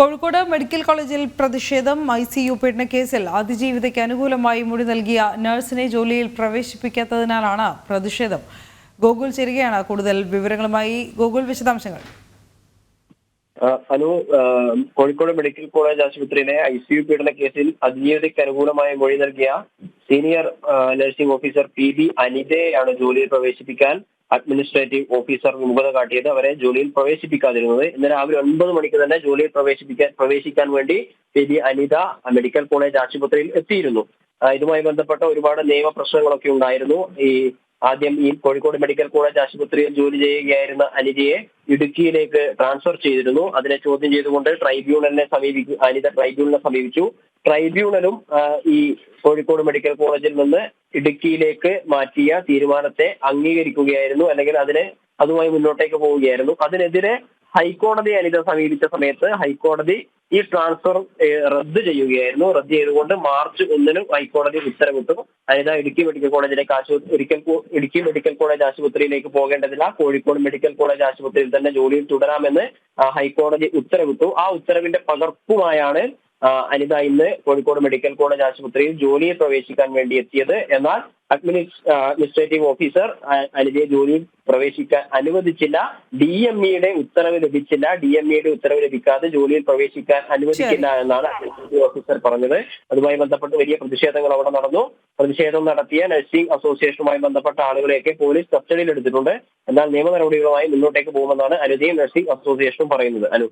Kozhikode medical കോളേജിൽ പ്രതിഷേധം I C U പീഡന കേസിൽ അതിജീവിതയ്ക്ക് അനുകൂലമായി മൊഴി നൽകിയ നഴ്സിനെ ജോലിയിൽ പ്രവേശിപ്പിക്കാത്തതിനാലാണ് പ്രതിഷേധം. ഗോകുൽ ചേരുകയാണ് കൂടുതൽ വിവരങ്ങളുമായി. ഗോകുൽ വിശദാംശങ്ങൾ. ഹലോ കോഴിക്കോട് മെഡിക്കൽ കോളേജ് ആശുപത്രിയിലെ ഐ സി യു പീഡന കേസിൽ അതിജീവിതയ്ക്ക് അനുകൂലമായി മൊഴി നൽകിയ senior nursing officer P B അനിതയെയാണ് ജോലിയിൽ പ്രവേശിപ്പിക്കാൻ അഡ്മിനിസ്ട്രേറ്റീവ് ഓഫീസർ വിമുഖത കാട്ടിയത് അവരെ ജോലിയിൽ പ്രവേശിപ്പിക്കാതിരുന്നത്. ഇന്ന് രാവിലെ ഒൻപത് മണിക്ക് തന്നെ ജോലിയിൽ പ്രവേശിപ്പിക്കാൻ പ്രവേശിക്കാൻ വേണ്ടി P B Anita medical college ആശുപത്രിയിൽ എത്തിയിരുന്നു. ഇതുമായി ബന്ധപ്പെട്ട ഒരുപാട് നിയമ പ്രശ്നങ്ങളൊക്കെ ഉണ്ടായിരുന്നു. ഈ ആദ്യം ഈ കോഴിക്കോട് മെഡിക്കൽ കോളേജ് ആശുപത്രിയിൽ ജോലി ചെയ്യുകയായിരുന്ന അനിതയെ ഇടുക്കിയിലേക്ക് ട്രാൻസ്ഫർ ചെയ്തിരുന്നു. അതിനെ ചോദ്യം ചെയ്തുകൊണ്ട് ട്രൈബ്യൂണലിനെ സമീപിച്ചു അനിത ട്രൈബ്യൂണലിനെ സമീപിച്ചു. ട്രൈബ്യൂണലും ഈ കോഴിക്കോട് മെഡിക്കൽ കോളേജിൽ നിന്ന് ഇടുക്കിയിലേക്ക് മാറ്റിയ തീരുമാനത്തെ അംഗീകരിക്കുകയായിരുന്നു. അല്ലെങ്കിൽ അതിനെ അതുമായി മുന്നോട്ടേക്ക് പോവുകയായിരുന്നു. അതിനെതിരെ ഹൈക്കോടതി അനിത സമീപിച്ച സമയത്ത് ഹൈക്കോടതി ഈ ട്രാൻസ്ഫർ റദ്ദ് ചെയ്യുകയായിരുന്നു. റദ്ദ് ചെയ്തുകൊണ്ട് മാർച്ച് ഒന്നിന് ഹൈക്കോടതി ഉത്തരവിട്ടു. അനിത ഇടുക്കി മെഡിക്കൽ കോളേജിലേക്ക് ആശുപത്രി ഒരിക്കൽ ഇടുക്കി മെഡിക്കൽ കോളേജ് ആശുപത്രിയിലേക്ക് പോകേണ്ടതില്ല. കോഴിക്കോട് മെഡിക്കൽ കോളേജ് ആശുപത്രിയിൽ തന്നെ ജോലിയിൽ തുടരാമെന്ന് ഹൈക്കോടതി ഉത്തരവിട്ടു. ആ ഉത്തരവിന്റെ പകർപ്പുമായാണ് അനിത ഇന്ന് കോഴിക്കോട് മെഡിക്കൽ കോളേജ് ആശുപത്രിയിൽ ജോലിയിൽ പ്രവേശിക്കാൻ വേണ്ടി എത്തിയത്. എന്നാൽ അഡ്മിനിസ്ട്രേറ്റീവ് ഓഫീസർ അനിതയെ ജോലിയിൽ പ്രവേശിക്കാൻ അനുവദിച്ചില്ല. ഡി എം ഇയുടെ ഉത്തരവ് ലഭിച്ചില്ല. ഡി എം ഇയുടെ ഉത്തരവ് ലഭിക്കാതെ ജോലിയിൽ പ്രവേശിക്കാൻ അനുവദിക്കില്ല എന്നാണ് അഡ്മിനിസ്ട്രേറ്റീവ് ഓഫീസർ പറഞ്ഞത്. അതുമായി ബന്ധപ്പെട്ട് വലിയ പ്രതിഷേധങ്ങൾ അവിടെ നടന്നു. പ്രതിഷേധം നടത്തിയ നഴ്സിംഗ് അസോസിയേഷനുമായി ബന്ധപ്പെട്ട ആളുകളെയൊക്കെ പോലീസ് കസ്റ്റഡിയിൽ എടുത്തിട്ടുണ്ട്. എന്നാൽ നിയമ നടപടികളുമായി മുന്നോട്ടേക്ക് പോകുമെന്നാണ് അനുജയും നഴ്സിംഗ് അസോസിയേഷനും പറയുന്നത്. അനു.